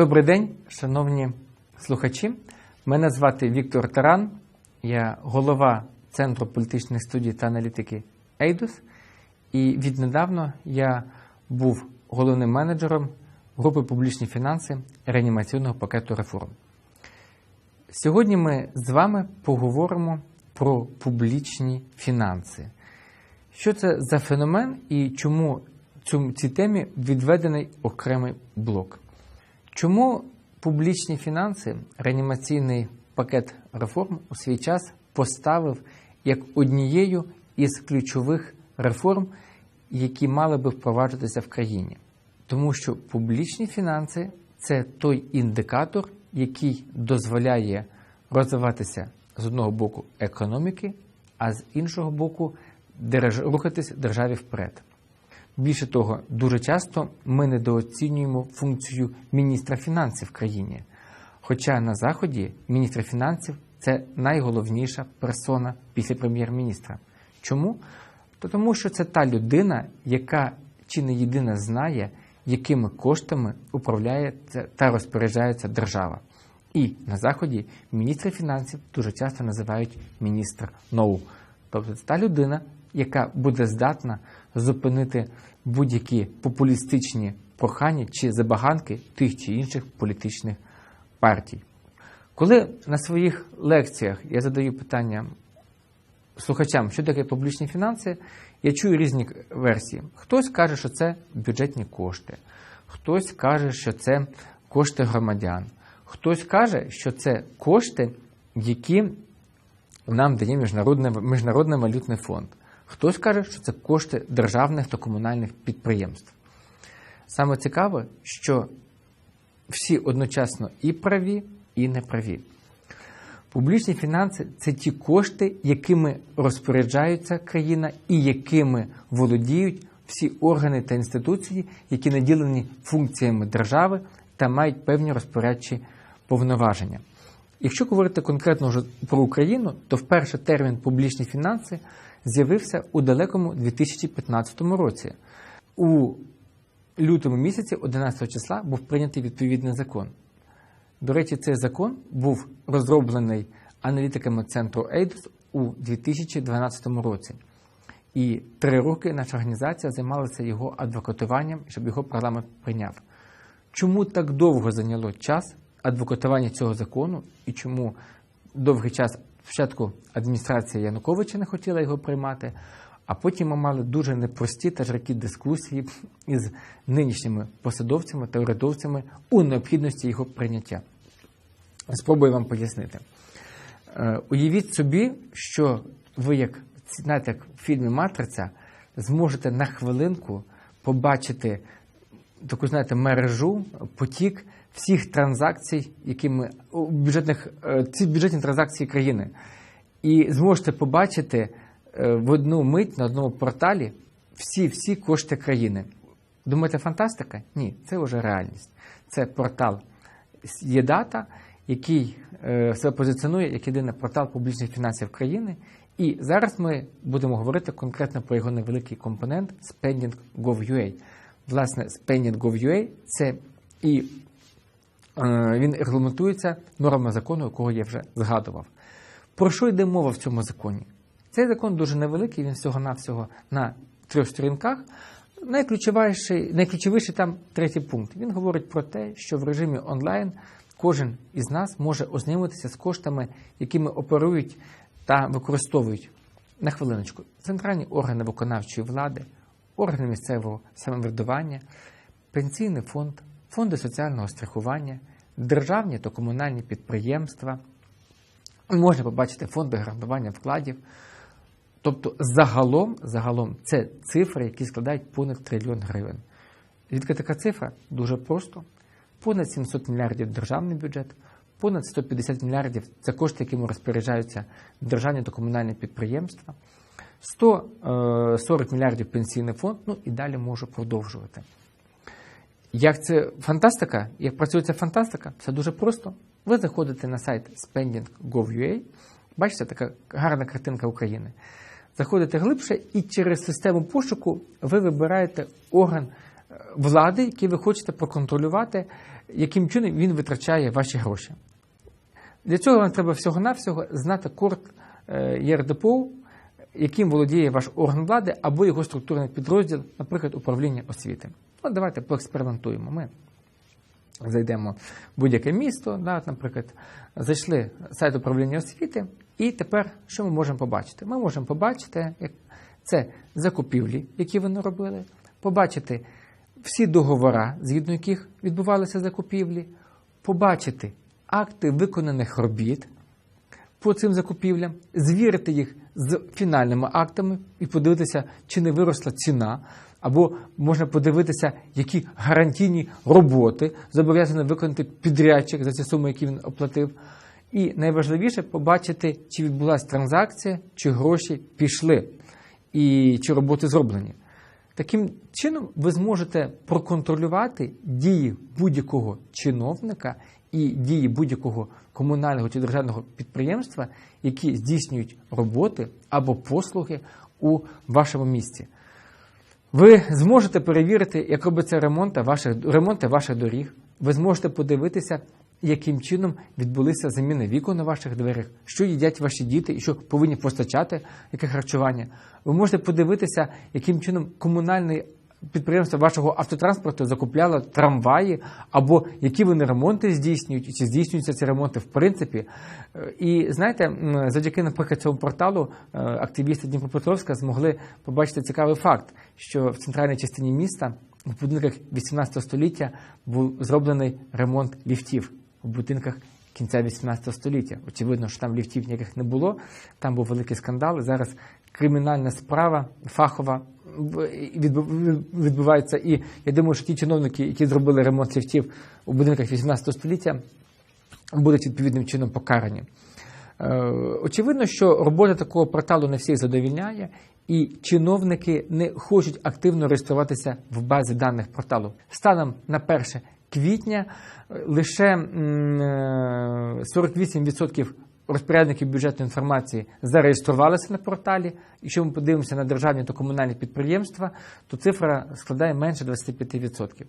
Добрий день, шановні слухачі. Мене звати Віктор Таран, я голова Центру політичних студій та аналітики Ейдус. І віднедавно я був головним менеджером групи публічні фінанси реанімаційного пакету реформ. Сьогодні ми з вами поговоримо про публічні фінанси. Що це за феномен і чому цій темі відведений окремий блок? Чому публічні фінанси, реанімаційний пакет реформ у свій час поставив як однією із ключових реформ, які мали би впроваджуватися в країні? Тому що публічні фінанси це той індикатор, який дозволяє розвиватися з одного боку економіки, а з іншого боку рухатись державі вперед. Більше того, дуже часто ми недооцінюємо функцію міністра фінансів в країні. Хоча на Заході міністр фінансів це найголовніша персона після прем'єр-міністра. Чому? То тому, що це та людина, яка чи не єдина знає, якими коштами управляє та розпоряджається держава. І на Заході міністра фінансів дуже часто називають міністр ноу. Тобто це та людина, яка буде здатна зупинити будь-які популістичні прохання чи забаганки тих чи інших політичних партій. Коли на своїх лекціях я задаю питання слухачам, що таке публічні фінанси, я чую різні версії. Хтось каже, що це бюджетні кошти, хтось каже, що це кошти громадян, хтось каже, що це кошти, які нам дає Міжнародний, Міжнародний валютний фонд. Хтось каже, що це кошти державних та комунальних підприємств. Саме цікаве, що всі одночасно і праві, і неправі. Публічні фінанси це ті кошти, якими розпоряджається країна і якими володіють всі органи та інституції, які наділені функціями держави та мають певні розпорядчі повноваження. Якщо говорити конкретно вже про Україну, то вперше термін публічні фінанси з'явився у далекому 2015 році. У лютому місяці, 11 числа, був прийнятий відповідний закон. До речі, цей закон був розроблений аналітиками центру Ейдус у 2012 році. І три роки наша організація займалася його адвокатуванням, щоб його парламент прийняв. Чому так довго зайняло час адвокатування цього закону і чому довгий час спочатку адміністрація Януковича не хотіла його приймати, а потім ми мали дуже непрості та жаркі дискусії із нинішніми посадовцями та урядовцями у необхідності його прийняття. Спробую вам пояснити. Е, Уявіть собі, що ви, як знаєте, як в фільмі Матриця, зможете на хвилинку побачити таку, знаєте, мережу, потік всіх транзакцій, які ми бюджетних е, ці бюджетні транзакції країни, і зможете побачити е, в одну мить на одному порталі всі всі кошти країни. Думаєте, фантастика? Ні, це вже реальність. Це портал є дата, який е, себе позиціонує як єдиний портал публічних фінансів країни. І зараз ми будемо говорити конкретно про його невеликий компонент Spending.gov.ua. Власне, Spending.gov.ua – це і е, він регламентується нормами закону, якого я вже згадував. Про що йде мова в цьому законі? Цей закон дуже невеликий, він всього-навсього на трьох сторінках. Найключовіший, найключовіший там третій пункт. Він говорить про те, що в режимі онлайн кожен із нас може ознайомитися з коштами, якими оперують та використовують на хвилиночку центральні органи виконавчої влади, органи місцевого самоврядування, пенсійний фонд, фонди соціального страхування, державні та комунальні підприємства. Можна побачити фонди гарантування вкладів. Тобто загалом, загалом це цифри, які складають понад трильйон гривень. Звідки така цифра? Дуже просто. Понад 700 мільярдів державний бюджет, понад 150 мільярдів це кошти, якими розпоряджаються державні та комунальні підприємства, 140 мільярдів пенсійний фонд, ну і далі можу продовжувати. Як це фантастика? Як працює ця фантастика? Все дуже просто. Ви заходите на сайт spending.gov.ua, бачите, така гарна картинка України. Заходите глибше і через систему пошуку ви вибираєте орган е, влади, який ви хочете проконтролювати, яким чином він витрачає ваші гроші. Для цього вам треба всього-навсього знати корд е, ЄРДПО, яким володіє ваш орган влади або його структурний підрозділ, наприклад, управління освіти. От давайте поекспериментуємо. Ми зайдемо в будь-яке місто, да, наприклад, зайшли сайт управління освіти, і тепер що ми можемо побачити? Ми можемо побачити, як це закупівлі, які вони робили, побачити всі договори, згідно яких відбувалися закупівлі, побачити акти виконаних робіт по цим закупівлям, звірити їх з фінальними актами і подивитися, чи не виросла ціна, або можна подивитися, які гарантійні роботи зобов'язаний виконати підрядчик за ці суми, які він оплатив. І найважливіше побачити, чи відбулася транзакція, чи гроші пішли, і чи роботи зроблені. Таким чином, ви зможете проконтролювати дії будь-якого чиновника і дії будь-якого комунального чи державного підприємства, які здійснюють роботи або послуги у вашому місті. Ви зможете перевірити, як робиться ремонт ваших, ремонти ваших доріг. Ви зможете подивитися, яким чином відбулися заміни вікон на ваших дверях, що їдять ваші діти і що повинні постачати, яке харчування. Ви можете подивитися, яким чином комунальне підприємство вашого автотранспорту закупляло трамваї, або які вони ремонти здійснюють, чи здійснюються ці ремонти в принципі. Е, І знаєте, завдяки, наприклад, цьому порталу е, активісти Дніпропетровська змогли побачити цікавий факт, що в центральній частині міста в будинках 18 століття був зроблений ремонт ліфтів в будинках кінця 18 століття. Очевидно, що там ліфтів ніяких не було. Там був великий скандал. і Зараз кримінальна справа фахова відбувається. І я думаю, що ті чиновники, які зробили ремонт ліфтів у будинках 18 століття, будуть відповідним чином покарані. Е, очевидно, що робота такого порталу не всіх задовільняє, і чиновники не хочуть активно реєструватися в базі даних порталу. Станом на 1 квітня е, лише 48% е, розпорядників бюджетної інформації зареєструвалися на порталі. Якщо ми подивимося на державні та комунальні підприємства, то цифра складає менше 25%.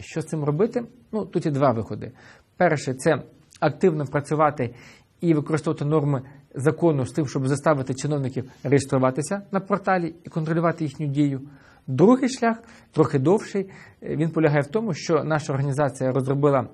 Що з цим робити? Ну, тут є два виходи. Перше, це активно працювати і використовувати норми закону з тим, щоб заставити чиновників реєструватися на порталі і контролювати їхню дію. Другий шлях, трохи довший, він полягає в тому, що наша організація розробила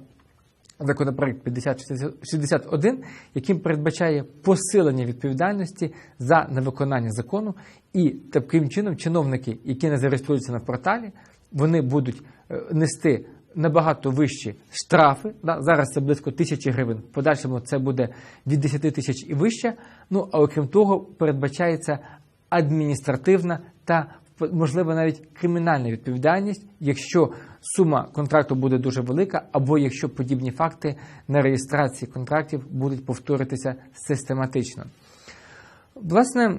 законопроект 5061, яким передбачає посилення відповідальності за невиконання закону, і таким чином чиновники, які не зареєструються на порталі, вони будуть е, нести набагато вищі штрафи. Зараз це близько тисячі гривень. В подальшому це буде від 10 тисяч і вище. Ну а окрім того, передбачається адміністративна та можливо навіть кримінальна відповідальність, якщо сума контракту буде дуже велика, або якщо подібні факти на реєстрації контрактів будуть повторитися систематично. Власне, е,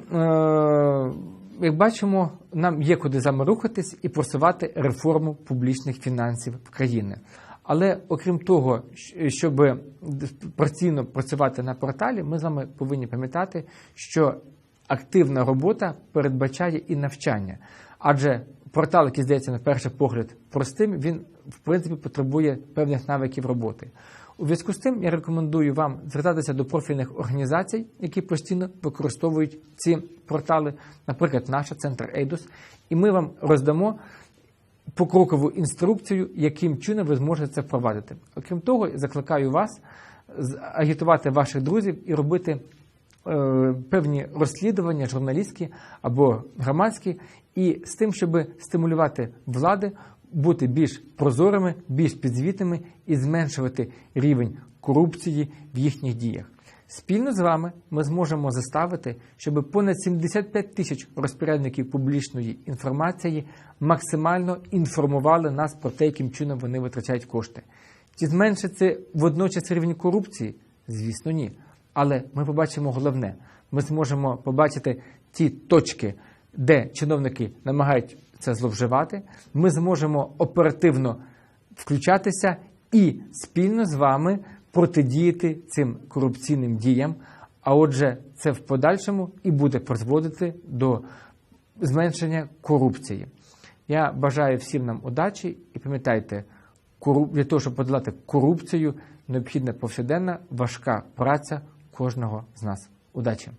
як бачимо, нам є куди з і просувати реформу публічних фінансів в країні. Але окрім того, щоб постійно працювати на порталі, ми з вами повинні пам'ятати, що активна робота передбачає і навчання. Адже портал, який здається на перший погляд простим, він в принципі потребує певних навиків роботи. У зв'язку з цим я рекомендую вам звертатися до профільних організацій, які постійно використовують ці портали, наприклад, наш центр Ейдус, і ми вам роздамо покрокову інструкцію, яким чином ви зможете це впровадити. Окрім того, закликаю вас агітувати ваших друзів і робити певні розслідування, журналістські або громадські, і з тим, щоб стимулювати влади, бути більш прозорими, більш підзвітними і зменшувати рівень корупції в їхніх діях. Спільно з вами ми зможемо заставити, щоб понад 75 тисяч розпорядників публічної інформації максимально інформували нас про те, яким чином вони витрачають кошти. Чи зменшиться водночас рівень корупції? Звісно, ні. Але ми побачимо головне: ми зможемо побачити ті точки, де чиновники намагають це зловживати. Ми зможемо оперативно включатися і спільно з вами протидіяти цим корупційним діям. А отже, це в подальшому і буде призводити до зменшення корупції. Я бажаю всім нам удачі і пам'ятайте, для того, щоб подолати корупцію, необхідна повсякденна важка праця кожного з нас. Удачі!